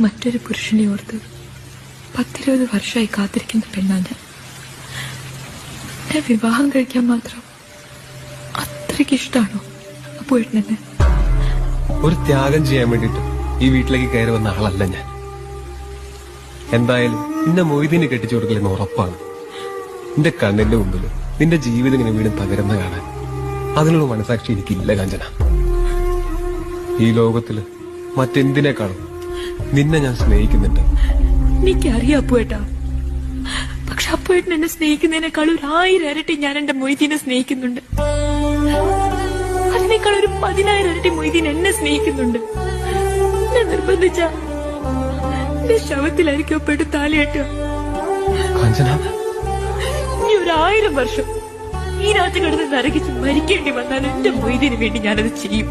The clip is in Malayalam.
മറ്റൊരു പുരുഷനെ ഓർത്ത് പത്തിരുപത് വർഷമായി കാത്തിരിക്കുന്ന പെണ്ണാ ഞാൻ. വിവാഹം കഴിക്കാൻ മാത്രം അത്രയ്ക്ക് ഇഷ്ടമാണോ? അപ്പോയിട്ടെന്നെ ഒരു ത്യാഗം ചെയ്യാൻ വേണ്ടിട്ട് ഈ വീട്ടിലേക്ക് കയറി വന്ന ആളല്ല ഞാൻ. എന്തായാലും നിന്നെ മൊയ്തീന് കെട്ടിച്ചു കൊടുക്കലെന്ന് ഉറപ്പാണ്. നിന്റെ കണ്ണിന്റെ മുമ്പിൽ നിന്റെ ജീവിതം ഇങ്ങനെ വീണ്ടും തകരുന്ന കാണാൻ. അതിനുള്ള മനസാക്ഷി എനിക്കില്ല കാഞ്ചന. ഈ ലോകത്തിൽ മറ്റെന്തിനേക്കാളും നിന്നെ ഞാൻ സ്നേഹിക്കുന്നുണ്ട്. എനിക്കറിയാം അപ്പുവേട്ടാ പക്ഷെ അപ്പുവേട്ടൻ എന്നെ സ്നേഹിക്കുന്നതിനേക്കാൾ ഒരു ആയിരം ഇരട്ടി ഞാൻ എന്റെ മൊയ്തീനെ സ്നേഹിക്കുന്നുണ്ട്. അതിനേക്കാൾ ഒരു പതിനായിരം ഇരട്ടി മൊയ്തീൻ എന്നെ സ്നേഹിക്കുന്നുണ്ട്. എന്നെ നിർബന്ധിച്ച എന്റെ ശവത്തിലായിരിക്കും അപ്പുവേട്ട് താലിയാട്ടുക കാഞ്ചന. ഇനി ഒരു ആയിരം വർഷം ഈ രാത്രി കിടന്ന് നരകിച്ച് മരിക്കേണ്ടി വന്നാൽ എന്റെ മൊയ്തീന് വേണ്ടി ഞാനത് ചെയ്യും.